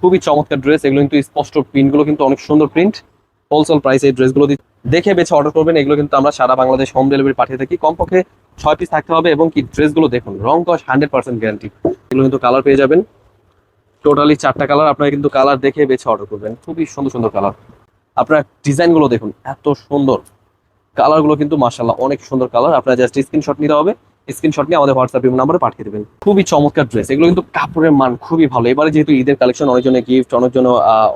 খুবই চমৎকার ড্রেস এগুলো কিন্তু স্পষ্ট প্রিন্টগুলো কিন্তু অনেক সুন্দর প্রিন্ট হোলসেল প্রাইসে এই ড্রেসগুলো দেখে বেছে অর্ডার করবেন, এগুলো কিন্তু আমরা সারা বাংলাদেশ হোম ডেলিভারি পাঠিয়ে থাকি। কমপক্ষে ছয় পিস থাকতে হবে এবং কি ড্রেসগুলো দেখুন, রং কস হান্ড্রেড পার্সেন্ট গ্যারান্টি এগুলো কিন্তু কালার পেয়ে যাবেন। টোটালি চারটা কালার আপনারা কিন্তু কালার দেখে বেছে অর্ডার করবেন। খুবই সুন্দর সুন্দর কালার আপনার ডিজাইনগুলো দেখুন, এত সুন্দর। কালারগুলো কিন্তু মার্শাল্লাহ অনেক সুন্দর কালার আপনার জাস্ট স্ক্রিনশট নিতে হবে। স্ক্রিনশট নিয়ে আমাদের হোয়াটসঅ্যাপ নাম্বারে পাঠিয়ে দেবেন। খুবই চমৎকার ড্রেস এগুলো কিন্তু কাপড়ের মান খুবই ভালো। এবারে যেহেতু ঈদের কালেকশন অনেকজনে গিফট অনেকজন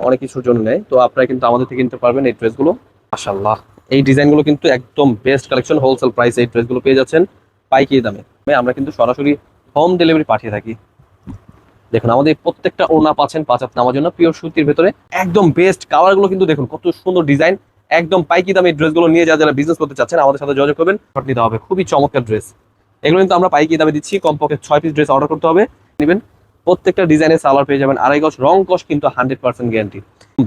অনেক কিছুর জন্য নেয়। তো আপনারা কিন্তু আমাদের থেকে নিতে পারবেন এই ড্রেসগুলো মাশাল্লাহ এই ডিজাইনগুলো কিন্তু একদম বেস্ট কালেকশন হোলসেল প্রাইস এই ড্রেসগুলো পেয়ে যাচ্ছেন পাইকারি দামে। আমরা কিন্তু সরাসরি হোম ডেলিভারি পাঠিয়ে থাকি। দেখুন, আমাদের প্রত্যেকটা ওড়না পাচ্ছেন পাঁচ হাত নামার জন্য পিওর সুতির ভেতরে। একদম বেস্ট কালারগুলো কিন্তু দেখুন, কত সুন্দর ডিজাইন একদম পাইকি দামে এই ড্রেসগুলো নিয়ে যা যারা বিজনেস করতে চাচ্ছেন, আমাদের সাথে যোগাযোগ করবেন। শট নিতে হবে। খুবই চমৎকার ড্রেস এগুলো কিন্তু আমরা পাইকি দামে দিচ্ছি। কমপক্ষে ছয় পিস ড্রেস অর্ডার করতে হবে। নেবেন। প্রত্যেকটা ডিজাইনের সালার পেয়ে যাবেন। আড়াই গজ, রং কস কিন্তু hundred percent guarantee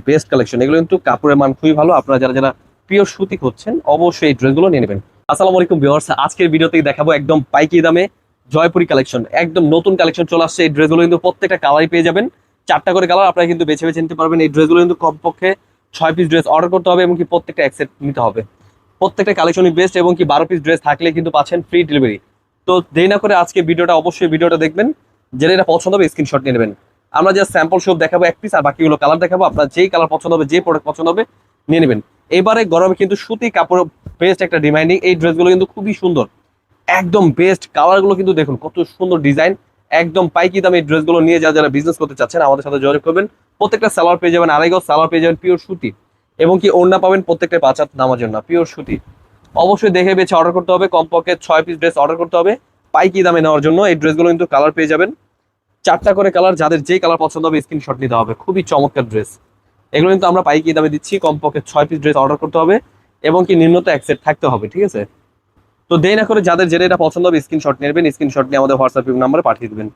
best collection এগুলো কিন্তু কাপড়ের মান খুবই ভালো। আপনারা যারা যারা পিওর সুতি করছেন অবশ্যই এই ড্রেসগুলো নিয়ে নেবেন। আসসালামু আলাইকুম ভিউয়ার্স আজকের ভিডিওতেই দেখাবো একদম পাইকি দামে জয়পুরি কালেকশন একদম নতুন কালেকশন চলে আসছে। এই ড্রেসগুলো কিন্তু প্রত্যেকটা কালারই পেয়ে যাবেন। চারটা করে কালার আপনারা কিন্তু বেছে বেছে নিতে পারবেন। এই ড্রেসগুলো কিন্তু কমপক্ষে ছয় পিস ড্রেস অর্ডার করতে হবে এবং কি প্রত্যেকটা অ্যাকসেপ্ট নিতে হবে। প্রত্যেকটা কালেকশনই বেস্ট এবং কি বারো পিস ড্রেস থাকলে কিন্তু পাচ্ছেন ফ্রি ডেলিভারি তো দেরি না করে আজকে ভিডিওটা অবশ্যই ভিডিওটা দেখবেন। যেটা এটা পছন্দ হবে স্ক্রিনশট নিয়ে নেবেন। আমরা যে স্যাম্পল সব দেখাবো এক পিস আর বাকিগুলো কালার দেখাবো। আপনার যেই কালার পছন্দ হবে যে প্রোডাক্ট পছন্দ হবে, নিয়ে নেবেন। এবারে গরমে কিন্তু সুতি কাপড় বেস্ট একটা ডিমান্ডিং এই ড্রেসগুলো কিন্তু খুবই সুন্দর। একদম বেস্ট কালারগুলো কিন্তু দেখুন, কত সুন্দর ডিজাইন একদম পাইকি দামে এই ড্রেসগুলো নিয়ে যা যারা বিজনেস করতে চাচ্ছেন, আমাদের সাথে যোগাযোগ করবেন। প্রত্যেকটা সালোয়ার পেয়ে যাবেন আড়াই সালোয়ার পেয়ে যাবেন পিওর সুতি। এবং কি ওড়না পাবেন প্রত্যেকটা হাত নামার জন্য পিওর সুতি। অবশ্যই দেখে বেছে অর্ডার করতে হবে। কমপক্ষে ছয় পিস ড্রেস অর্ডার করতে হবে। পাইকি দামে নেওয়ার জন্য এই ড্রেসগুলো কিন্তু কালার পেয়ে যাবেন। চারটা করে কালার যাদের যেই কালার পছন্দ হবে স্ক্রিনশট নিতে হবে। খুবই চমৎকার ড্রেস এগুলো কিন্তু আমরা পাইকি দামে দিচ্ছি, কমপক্ষে ছয় পিস ড্রেস অর্ডার করতে হবে এবং কি নিম্নত এক সেট থাকতে হবে, ঠিক আছে? তো দেরি না করে যাদের যেটা এটা পছন্দ হবে স্ক্রিনশট নেবেন স্ক্রিনশট নিয়ে আমাদের হোয়াটসঅ্যাপ নাম্বারে পাঠিয়ে দেবেন।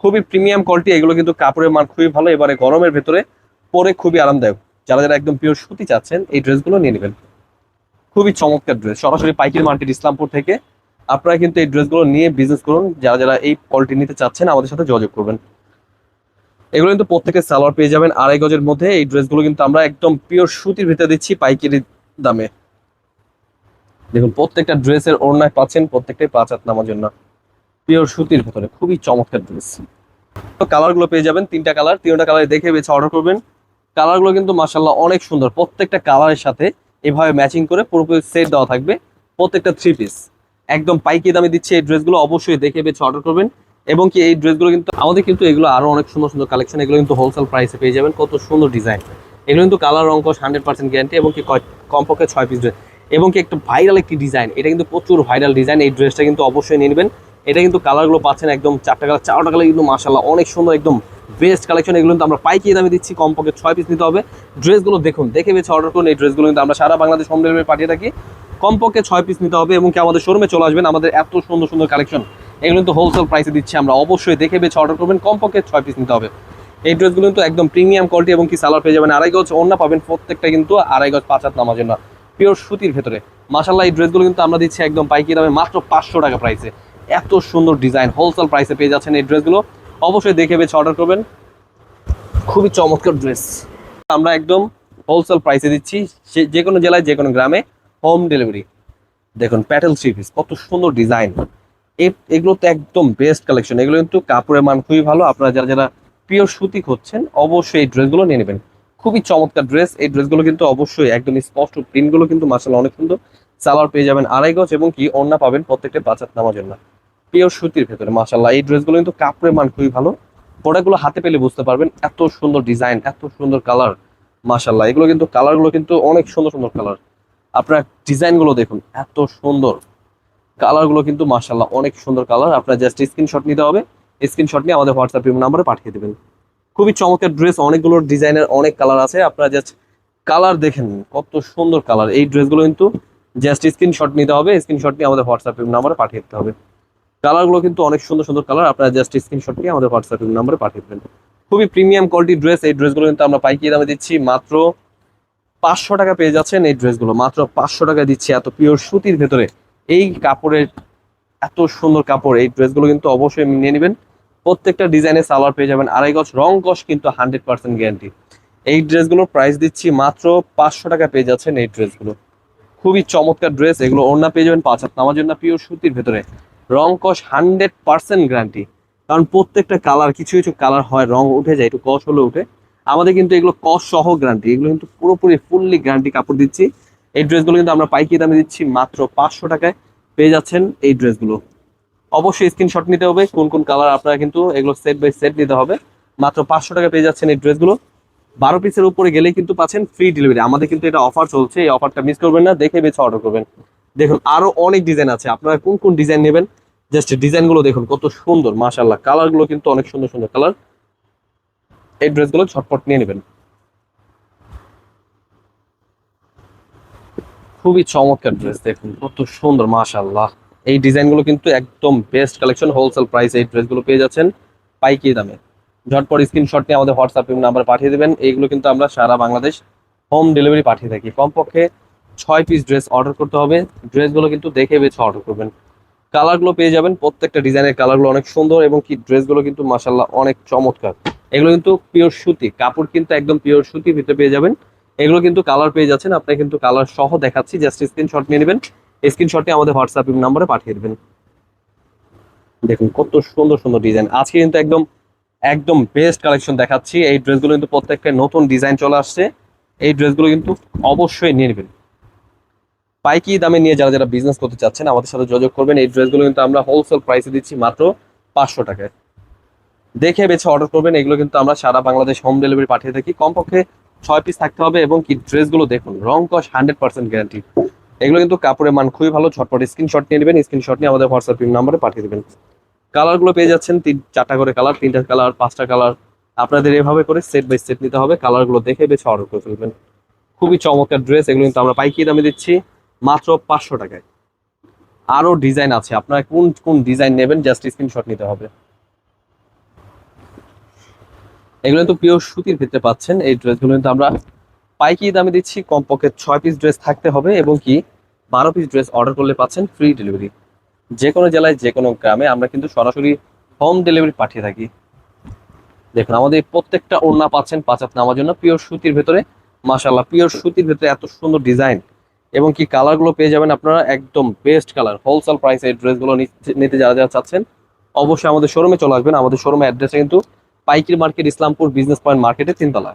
খুবই প্রিমিয়াম কোয়ালিটি এগুলো কিন্তু কাপড়ের মান খুবই ভালো, এবারে গরমের ভেতরে পরে খুবই আরামদায়ক। যারা যারা একদম পিওর সুতি চাচ্ছেন, এই ড্রেসগুলো নিয়ে নেবেন। খুবই চমৎকার ড্রেস সরাসরি পাইকারি মার্কেট ইসলামপুর থেকে। আপনারা কিন্তু এই ড্রেসগুলো নিয়ে বিজনেস করুন। যারা যারা এই কোয়ালিটি নিতে চাচ্ছেন, আমাদের সাথে যোগাযোগ করবেন। এগুলো কিন্তু প্রত্যেকের সালোয়ার পেয়ে যাবেন। আড়াই গজের মধ্যে এই ড্রেসগুলো কিন্তু আমরা একদম পিওর সুতির ভিতরে দিচ্ছি পাইকারি দামে। দেখুন, প্রত্যেকটা ড্রেসের ওড়নায় পাচ্ছেন, প্রত্যেকটাই পাঁচ হাত নামার জন্য। পিওর সুতির ভেতরে, খুবই চমৎকার ড্রেস তো কালারগুলো পেয়ে যাবেন, তিনটা কালার তিনটা কালার দেখে বেছে অর্ডার করবেন। কালারগুলো কিন্তু মাসাল্লাহ অনেক সুন্দর। প্রত্যেকটা কালারের সাথে এভাবে ম্যাচিং করে পুরোপুরি সেট দেওয়া থাকবে প্রত্যেকটা থ্রি পিস একদম পাইকি দামে দিচ্ছে এই ড্রেসগুলো অবশ্যই দেখে বেছে অর্ডার করবেন। এবং কি এই ড্রেসগুলো কিন্তু, আমাদের কিন্তু এগুলো আরও অনেক সুন্দর সুন্দর কালেকশন এগুলো কিন্তু হোলসেল প্রাইসে পেয়ে যাবেন। কত সুন্দর ডিজাইন এগুলো কিন্তু কালার অঙ্ক হান্ড্রেড পার্সেন্ট গ্যারান্টি এবং কি কমপক্ষে ছয় পিস ড্রেস এবং কি একটা ভাইরাল একটি ডিজাইন এটা কিন্তু প্রচুর ভাইরাল ডিজাইন এই ড্রেসটা কিন্তু অবশ্যই নিয়ে নেবেন। এটা কিন্তু কালারগুলো পাচ্ছেন একদম চারটা কালার চারটা কালার কিন্তু মাসাল্লাহ অনেক সুন্দর একদম বেস্ট কালেকশন এগুলো কিন্তু আমরা পাইকি দামে দিচ্ছি, কমপক্ষে ছয় পিস নিতে হবে। ড্রেসগুলো দেখুন, দেখে বেছে অর্ডার করুন, এই ড্রেসগুলো কিন্তু আমরা সারা বাংলাদেশ হোম ডেলিভারি পাঠিয়ে থাকি। কমপক্ষে ছয় পিস নিতে হবে এবং কি আমাদের শোরুমে চলে আসবেন, আমাদের এত সুন্দর সুন্দর কালেকশন এগুলো কিন্তু হোলসেল প্রাইসে দিচ্ছি আমরা, অবশ্যই দেখে বেছে অর্ডার করবেন, কমপক্ষে ছয় পিস নিতে হবে। এই ড্রেসগুলো কিন্তু একদম প্রিমিয়াম কোয়ালিটি এবং কি সালার পেয়ে যাবেন, আড়াই গজ অন্য পাবেন প্রত্যেকটা কিন্তু আড়াই গজ পাঁচ হাত নামাজের জন্য পিওর সুতির ভেতরে। মাসাল্লাহ এই ড্রেসগুলো কিন্তু আমরা দিচ্ছি একদম পাইকি দামে, মাত্র পাঁচশো টাকা প্রাইসে এত সুন্দর ডিজাইন হোলসেল প্রাইসে পেয়ে যাচ্ছেন এই ড্রেসগুলো। অবশ্যই দেখে বেছে অর্ডার করবেন। খুবই চমৎকার ড্রেস আমরা একদম হোলসেল প্রাইসে দিচ্ছি, সে- যে কোনো জেলায়, যে কোনো গ্রামে হোম ডেলিভারি দেখুন প্যাটেল থ্রি পিস কত সুন্দর ডিজাইন এগুলো তো একদম বেস্ট কালেকশন এগুলো কিন্তু কাপড়ের মান খুবই ভালো। আপনারা যারা যারা পিওর সুতি খুঁজছেন, অবশ্যই এই ড্রেসগুলো নিয়ে নেবেন। খুবই চমৎকার ড্রেস এই ড্রেসগুলো কিন্তু অবশ্যই একদম স্পষ্ট প্রিন্টগুলো কিন্তু মাসাল অনেক সুন্দর। সালোয়ার পেয়ে যাবেন আড়াই গজ এবং কি অন্য পাবেন প্রত্যেকটা হাত নামার জন্য। পিওর সুতির ভেতরে মাসাল্লাহ এই ড্রেসগুলো কিন্তু কাপড়ের মান খুবই ভালো। প্রোডাক্টগুলো হাতে পেলে বুঝতে পারবেন, এত সুন্দর ডিজাইন এত সুন্দর কালার মাসাল্লাহ এগুলো কিন্তু কালারগুলো কিন্তু অনেক সুন্দর সুন্দর কালার আপনার ডিজাইনগুলো দেখুন, এত সুন্দর। কালারগুলো কিন্তু মাসাল্লাহ অনেক সুন্দর কালার আপনার জাস্ট স্ক্রিনশট নিতে হবে। স্ক্রিনশট নিয়ে আমাদের হোয়াটসঅ্যাপ নাম্বারে পাঠিয়ে দেবেন। খুবই চমৎকার ড্রেস অনেকগুলো ডিজাইনের অনেক কালার আছে। আপনারা জাস্ট কালার দেখেন কত সুন্দর কালার এই ড্রেসগুলো কিন্তু জাস্ট স্ক্রিনশট নিতে হবে। স্ক্রিনশট নিয়ে আমাদের হোয়াটসঅ্যাপ নাম্বারে পাঠিয়ে দিতে হবে। কালারগুলো কিন্তু অনেক সুন্দর সুন্দর কালার আপনারা জাস্ট স্ক্রিনশট নিয়ে আমাদের হোয়াটসঅ্যাপ নাম্বারে পাঠিয়ে দেবেন। খুবই প্রিমিয়াম কোয়ালিটি ড্রেস এই ড্রেসগুলো কিন্তু আমরা পাইকি দামে দিচ্ছি। মাত্র পাঁচশো টাকা পেয়ে যাচ্ছেন এই ড্রেসগুলো মাত্র পাঁচশো টাকা দিচ্ছি এত পিওর সুতির ভেতরে। এই কাপড়ের এত সুন্দর কাপড়, এই ড্রেসগুলো কিন্তু অবশ্যই নিয়ে নেবেন। প্রত্যেকটা ডিজাইনে সালোয়ার পেয়ে যাবেন। আড়াই গজ, রং কস কিন্তু হান্ড্রেড পার্সেন্ট গ্যারান্টি এই ড্রেসগুলোর প্রাইস দিচ্ছি মাত্র পাঁচশো টাকা পেয়ে যাচ্ছেন এই ড্রেসগুলো খুবই চমৎকার ড্রেস এগুলো ওড়না পেয়ে যাবেন পাঁচ হাত নামার জন্য পিওর সুতির ভেতরে। রং কস হান্ড্রেড পার্সেন্ট গ্যারান্টি। কারণ প্রত্যেকটা কালার, কিছু কিছু কালার হয়, রং উঠে যায়, একটু কস হলে উঠে। আমাদের কিন্তু এগুলো কস সহ গ্যারান্টি। এগুলো কিন্তু পুরোপুরি ফুললি গ্যারান্টি কাপড় দিচ্ছি। এই ড্রেসগুলো কিন্তু আমরা পাইকি দামে দিচ্ছি মাত্র পাঁচশো টাকায়। পেয়ে যাচ্ছেন এই ড্রেসগুলো। অবশ্যই স্ক্রিনশট নিতে হবে, কোন কোন কালার আপনারা কিন্তু এগুলো সেট বাই সেট নিতে হবে। মাত্র পাঁচশো টাকা পেয়ে যাচ্ছেন এই ড্রেসগুলো। বারো পিসের উপরে গেলেই কিন্তু পাচ্ছেন ফ্রি ডেলিভারি আমাদের কিন্তু এটা অফার চলছে, এই অফারটা মিস করবেন না, দেখে বেছে অর্ডার করবেন। দেখুন আরও অনেক ডিজাইন আছে। আপনারা কোন কোন ডিজাইন নেবেন জাস্ট ডিজাইনগুলো দেখুন, কত সুন্দর মাশাল্লাহ কালারগুলো কিন্তু অনেক সুন্দর সুন্দর কালার এই ড্রেসগুলো ছটপট নিয়ে নেবেন। খুবই চমৎকার ড্রেস দেখুন, কত সুন্দর মাশাল্লাহ এই ডিজাইনগুলো কিন্তু একদম বেস্ট কালেকশন হোলসেল প্রাইস এই ড্রেসগুলো পেয়ে যাচ্ছেন পাইকি দামে। ঝটপট স্ক্রিনশট নিয়ে আমাদের হোয়াটসঅ্যাপ নাম্বার পাঠিয়ে দেবেন। এইগুলো কিন্তু আমরা সারা বাংলাদেশ হোম ডেলিভারি পাঠিয়ে থাকি। কমপক্ষে ছয় পিস ড্রেস অর্ডার করতে হবে। ড্রেসগুলো কিন্তু দেখে বেছে অর্ডার করবেন। কালারগুলো পেয়ে যাবেন। প্রত্যেকটা ডিজাইনের কালারগুলো অনেক সুন্দর এবং কি ড্রেসগুলো কিন্তু মাসাল্লাহ অনেক চমৎকার। এগুলো কিন্তু পিওর সুতি, কাপড় কিন্তু একদম পিওর সুতি ভিতরে পেয়ে যাবেন। এগুলো কিন্তু কালার পেয়ে যাচ্ছেন আপনি কিন্তু কালার সহ দেখাচ্ছি জাস্ট স্ক্রিনশট নিয়ে নেবেন। স্ক্রিনশটটি আমাদের হোয়াটসঅ্যাপ নাম্বারে পাঠিয়ে দেবেন। দেখুন কত সুন্দর সুন্দর ডিজাইন আজকে কিন্তু একদম একদম বেস্ট কালেকশন দেখাচ্ছি। এই ড্রেসগুলো কিন্তু প্রত্যেকটা নতুন ডিজাইন চলে আসছে। এই ড্রেসগুলো কিন্তু অবশ্যই নিয়ে নেবেন। পাইকি দামে নিয়ে যারা যারা বিজনেস করতে চাচ্ছেন, আমাদের সাথে যোগাযোগ করবেন। এই ড্রেসগুলো কিন্তু আমরা হোলসেল প্রাইসে দিচ্ছি মাত্র পাঁচশো টাকায়। দেখে বেছে অর্ডার করবেন, এগুলো কিন্তু আমরা সারা বাংলাদেশ হোম ডেলিভারি পাঠিয়ে থাকি। কমপক্ষে ছয় পিস থাকতে হবে এবং কি ড্রেসগুলো দেখুন, রং কস হান্ড্রেড পার্সেন্ট গ্যারান্টি এগুলো কিন্তু কাপড়ের মান খুবই ভালো, ঝটপট স্ক্রিনশট নিয়ে নেবেন স্ক্রিনশট নিয়ে আমাদের হোয়াটসঅ্যাপ নাম্বারে পাঠিয়ে দেবেন। কালারগুলো পেয়ে যাচ্ছেন, তিন, চারটা করে কালার তিনটা কালার পাঁচটা কালার আপনাদের এভাবে করে সেট বাই সেট নিতে হবে কালারগুলো দেখে বেছে অর্ডার করে ফেলবেন। খুবই চমৎকার ড্রেস এগুলো কিন্তু আমরা পাইকি দামে দিচ্ছি। মাত্র পাঁচশো টাকায়। আরও ডিজাইন আছে। আপনারা কোন কোন ডিজাইন নেবেন, জাস্ট স্ক্রিনশট নিতে হবে। এগুলো কিন্তু পিওর সুতির ভিতরে পাচ্ছেন। এই ড্রেসগুলো কিন্তু আমরা পাইকি দামে দিচ্ছি। কমপক্ষে ছয় পিস ড্রেস থাকতে হবে এবং কি বারো পিস ড্রেস অর্ডার করলে পাচ্ছেন ফ্রি ডেলিভারি যে কোনো জেলায় যে কোনো গ্রামে আমরা কিন্তু সরাসরি হোম ডেলিভারি পাঠিয়ে থাকি। দেখুন, আমাদের প্রত্যেকটা ওড়না পাচ্ছেন পাঁচাত নামার জন্য। পিওর সুতির ভেতরে মাশাল্লাহ পিওর সুতির ভেতরে এত সুন্দর ডিজাইন এবং কি কালারগুলো পেয়ে যাবেন আপনারা একদম বেস্ট কালার হোলসেল প্রাইসে এই ড্রেসগুলো নিতে যারা যারা চাচ্ছেন, অবশ্যই আমাদের শোরুমে চলে আসবেন। আমাদের শোরুমের অ্যাড্রেসটা কিন্তু পাইকির মার্কেট, ইসলামপুর বিজনেস পয়েন্ট মার্কেটে তিনতলা।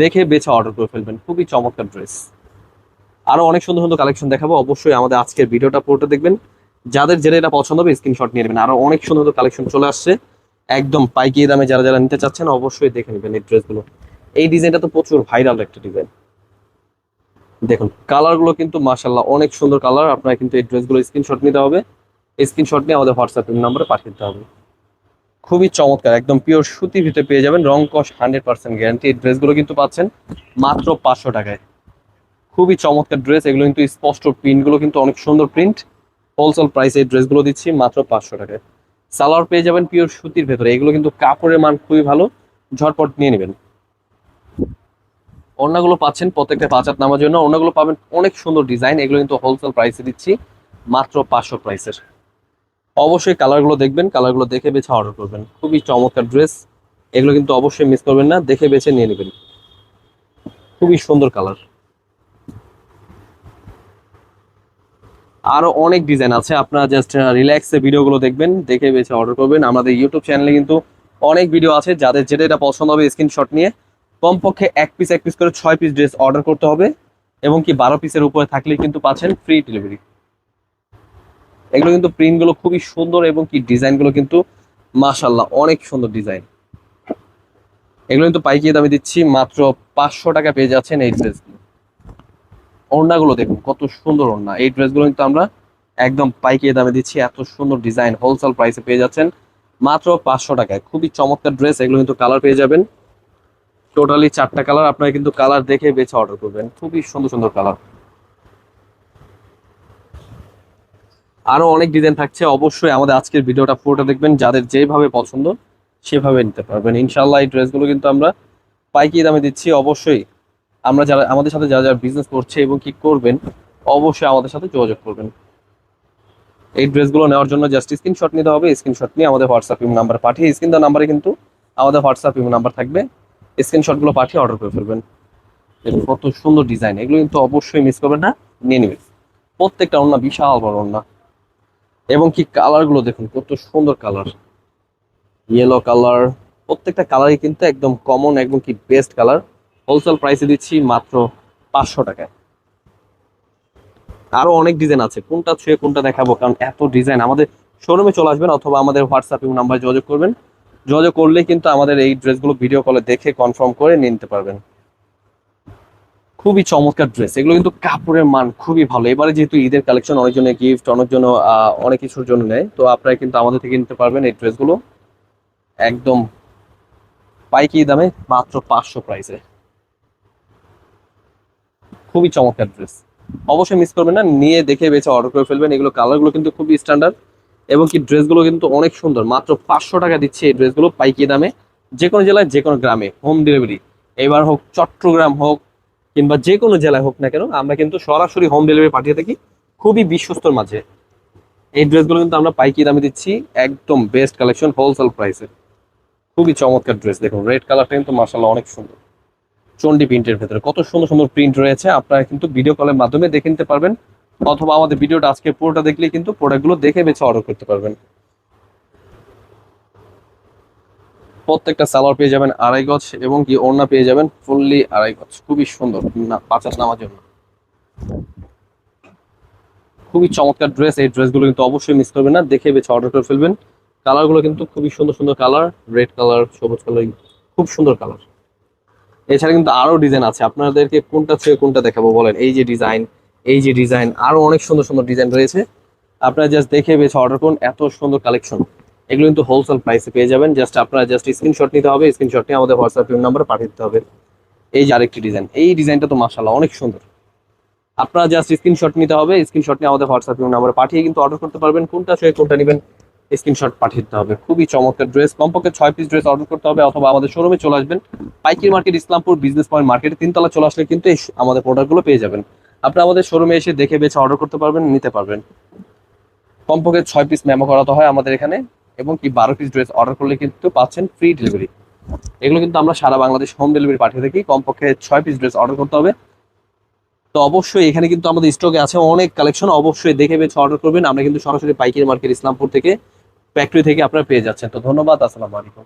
দেখে বেছে অর্ডার করে ফেলবেন। খুবই চমৎকার ড্রেস আরও অনেক সুন্দর সুন্দর কালেকশন দেখাবো। অবশ্যই আমাদের আজকের ভিডিওটা পুরোটা দেখবেন। যাদের যেটা এটা পছন্দ হবে স্ক্রিনশট নিয়ে নেবেন। আরও অনেক সুন্দর সুন্দর কালেকশন চলে আসছে। একদম পাইকি দামে যারা যারা নিতে চাচ্ছেন, অবশ্যই দেখে নেবেন এই ড্রেসগুলো এই ডিজাইনটা তো প্রচুর ভাইরাল একটা ডিজাইন দেখুন কালারগুলো কিন্তু মাশাল্লাহ অনেক সুন্দর কালার আপনারা কিন্তু এই ড্রেসগুলো স্ক্রিনশট নিতে হবে। স্ক্রিনশট নিয়ে আমাদের হোয়াটসঅ্যাপ নাম্বারে পাঠিয়ে দিতে হবে। খুবই চমৎকার, একদম পিওর সুতির ভিতরে পেয়ে যাবেন। রং কস হান্ড্রেড পার্সেন্ট গ্যারান্টি এই ড্রেসগুলো কিন্তু পাচ্ছেন মাত্র পাঁচশো টাকায়। খুবই চমৎকার ড্রেস এগুলো কিন্তু স্পষ্ট প্রিন্টগুলো কিন্তু অনেক সুন্দর প্রিন্ট হোলসেল প্রাইসে এই ড্রেসগুলো দিচ্ছি মাত্র পাঁচশো টাকায়। সালোয়ার পেয়ে যাবেন পিওর সুতির ভেতরে। এগুলো কিন্তু কাপড়ের মান খুবই ভালো। ঝটপট নিয়ে নেবেন। ওড়নাগুলো পাচ্ছেন প্রত্যেকটা পাঁচাত নামার জন্য। ওড়নাগুলো পাবেন অনেক সুন্দর ডিজাইন। এগুলো কিন্তু হোলসেল প্রাইসে দিচ্ছি, মাত্র পাঁচশো প্রাইসের অবশ্যই কালারগুলো দেখবেন, কালারগুলো দেখে বেছে অর্ডার করবেন। খুবই চমৎকার ড্রেস এগুলো কিন্তু অবশ্যই মিস করবেন না, দেখে বেছে নিয়ে নেবেন। খুবই সুন্দর কালার। আরও অনেক ডিজাইন আছে। আপনারা জাস্ট রিল্যাক্সে ভিডিওগুলো দেখবেন, দেখে বেছে অর্ডার করবেন। আমাদের ইউটিউব চ্যানেলে কিন্তু অনেক ভিডিও আছে। যাদের যেটা এটা পছন্দ হবে স্ক্রিনশট নিয়ে কমপক্ষে এক পিস এক পিস করে ছয় পিস ড্রেস অর্ডার করতে হবে এবং কি বারো পিসের উপরে থাকলে কিন্তু পাচ্ছেন ফ্রি ডেলিভারি এগুলো কিন্তু প্রিন্টগুলো খুবই সুন্দর এবং কি ডিজাইনগুলো কিন্তু মাশাল্লাহ অনেক সুন্দর ডিজাইন এগুলো কিন্তু পাইকি দামে দিচ্ছি মাত্র পাঁচশো টাকা পেয়ে যাচ্ছেন এই ড্রেসগুলো ওড়নাগুলো দেখুন, কত সুন্দর ওড়না। এই ড্রেসগুলো কিন্তু আমরা একদম পাইকি দামে দিচ্ছি, এত সুন্দর ডিজাইন হোলসেল প্রাইসে পেয়ে যাচ্ছেন মাত্র পাঁচশো টাকায়। খুবই চমৎকার ড্রেস এগুলো কিন্তু কালার পেয়ে যাবেন। টোটালি চারটা কালার আপনারা কিন্তু কালার দেখে বেছে অর্ডার করবেন। খুবই সুন্দর সুন্দর কালার আরও অনেক ডিজাইন থাকছে, অবশ্যই আমাদের আজকের ভিডিওটা পুরোটা দেখবেন। যাদের যেভাবে পছন্দ, সেভাবে নিতে পারবেন। ইনশাল্লাহ এই ড্রেসগুলো কিন্তু আমরা পাইকি দামে দিচ্ছি। অবশ্যই আমরা যারা, আমাদের সাথে যারা যারা বিজনেস করছে এবং কি করবেন, অবশ্যই আমাদের সাথে যোগাযোগ করবেন। এই ড্রেসগুলো নেওয়ার জন্য জাস্ট স্ক্রিনশট নিতে হবে। স্ক্রিনশট নিয়ে আমাদের হোয়াটসঅ্যাপ নাম্বার পাঠিয়ে স্ক্রিন দেওয়া নাম্বারে কিন্তু আমাদের হোয়াটসঅ্যাপ নাম্বার থাকবে। স্ক্রিনশটগুলো পাঠিয়ে অর্ডার করে ফেলবেন। কত সুন্দর ডিজাইন এগুলো কিন্তু অবশ্যই মিস করবেন না, নিয়ে নেবেন। প্রত্যেকটা ওড়না বিশাল বড় ওড়না। এবং কি কালারগুলো দেখুন, কত সুন্দর কালার ইয়েলো কালার প্রত্যেকটা কালারই কিন্তু একদম কমন একদম কি বেস্ট কালার হোলসেল প্রাইসে দিচ্ছি মাত্র পাঁচশো টাকায়। আরও অনেক ডিজাইন আছে, কোনটা ছুঁয়ে কোনটা দেখাবো, কারণ এত ডিজাইন আমাদের শোরুমে চলে আসবেন অথবা আমাদের হোয়াটসঅ্যাপ নাম্বার যোগাযোগ করবেন। যোগাযোগ করলে কিন্তু আমাদের এই ড্রেসগুলো ভিডিও কলে দেখে কনফার্ম করে নিতে পারবেন। খুবই চমৎকার ড্রেস এগুলো কিন্তু কাপড়ের মান খুবই ভালো। এবারে যেহেতু ঈদের কালেকশন অনেকজনের গিফট অনেকজন অনেক কিছুর জন্য নেয়। তো আপনারা কিন্তু আমাদের থেকে নিতে পারবেন এই ড্রেসগুলো একদম পাইকি দামে মাত্র পাঁচশো প্রাইসে খুবই চমৎকার ড্রেস অবশ্যই মিস করবেন না। নিয়ে দেখে বেছে অর্ডার করে ফেলবেন। এগুলো কালারগুলো কিন্তু খুবই স্ট্যান্ডার্ড এবং কি ড্রেসগুলো কিন্তু অনেক সুন্দর। মাত্র পাঁচশো টাকা দিচ্ছে এই ড্রেসগুলো পাইকি দামে। যে কোনো জেলায়, যে কোনো গ্রামে হোম ডেলিভারি এবার হোক চট্টগ্রাম হোক কিংবা যে কোনো জেলায় হোক না কেন, আমরা কিন্তু সরাসরি হোম ডেলিভারি পাঠিয়ে থাকি খুবই বিশ্বস্তর মাঝে। এই ড্রেসগুলো কিন্তু আমরা পাইকি দামে দিচ্ছি একদম বেস্ট কালেকশন হোলসেল প্রাইসে খুবই চমৎকার ড্রেস দেখুন রেড কালারটা কিন্তু মার্শাল্লাহ অনেক সুন্দর। চন্ডি প্রিন্টের ভেতরে কত সুন্দর সুন্দর প্রিন্ট রয়েছে, আপনারা কিন্তু ভিডিও কলের মাধ্যমে দেখে নিতে পারবেন। অথবা আমাদের ভিডিওটা আজকে পুরোটা দেখলে কিন্তু প্রোডাক্টগুলো দেখে বেছে অর্ডার করতে পারবেন। প্রত্যেকটা সালোয়ার পেয়ে যাবেন আড়াই গজ এবং কি ওড়না পেয়ে যাবেন ফুললি আড়াই গজ। খুবই সুন্দর, না পাঁচাত নামার জন্য খুবই চমৎকার ড্রেস এই ড্রেসগুলো কিন্তু অবশ্যই মিস করবেন না, দেখে বেছে অর্ডার করে ফেলবেন। কালারগুলো কিন্তু খুবই সুন্দর সুন্দর কালার রেড কালার সবুজ কালার খুব সুন্দর কালার এছাড়া কিন্তু আরও ডিজাইন আছে, আপনাদেরকে কোনটা থেকে কোনটা দেখাবো বলেন? এই যে ডিজাইন এই যে ডিজাইন আরও অনেক সুন্দর সুন্দর ডিজাইন রয়েছে। আপনারা জাস্ট দেখে বেছে অর্ডার করুন, এত সুন্দর কালেকশন এগুলো কিন্তু হোলসেল প্রাইসে পেয়ে যাবেন। জাস্ট আপনারা জাস্ট স্ক্রিনশট নিতে হবে স্ক্রিনশট নিয়ে আমাদের হোয়াটসঅ্যাপ নাম্বারে পাঠিয়ে দিতে হবে। এই যে আরেকটি ডিজাইন এই ডিজাইনটা তো মাশাআল্লাহ অনেক সুন্দর। আপনারা জাস্ট স্ক্রিনশট নিতে হবে স্ক্রিনশট নিয়ে আমাদের হোয়াটসঅ্যাপ নাম্বারে পাঠিয়ে কিন্তু অর্ডার করতে পারবেন। কোনটা সে কোনটা নেবেন স্ক্রিনশট পাঠিয়ে দিতে হবে। খুবই চমৎকার ড্রেস কমপক্ষে ছয় পিস ড্রেস অর্ডার করতে হবে অথবা আমাদের শোরুমে চলে আসবেন। পাইকির মার্কেট ইসলামপুর বিজনেস পয়েন্ট মার্কেটে তিনতলা চলে আসলে কিন্তু আমাদের প্রোডাক্টগুলো পেয়ে যাবেন। আপনারা আমাদের শোরুমে এসে দেখে বেছে অর্ডার করতে পারবেন, নিতে পারবেন। কমপক্ষে ছয় পিস মেমো করাতে হয় আমাদের এখানে, এবং কি বারো পিস ড্রেস অর্ডার করলে কিন্তু পাচ্ছেন ফ্রি ডেলিভারি এগুলো কিন্তু আমরা সারা বাংলাদেশ হোম ডেলিভারি পাঠিয়ে থাকি, কমপক্ষে ছয় পিস ড্রেস অর্ডার করতে হবে। তো অবশ্যই এখানে কিন্তু আমাদের স্টকে আছে অনেক কালেকশন অবশ্যই দেখে বেছে অর্ডার করবেন। আমরা কিন্তু সরাসরি পাইকারি মার্কেট ইসলামপুর থেকে ফ্যাক্টরি থেকে আপনারা পেয়ে যাচ্ছেন। তো ধন্যবাদ, আসসালামু আলাইকুম।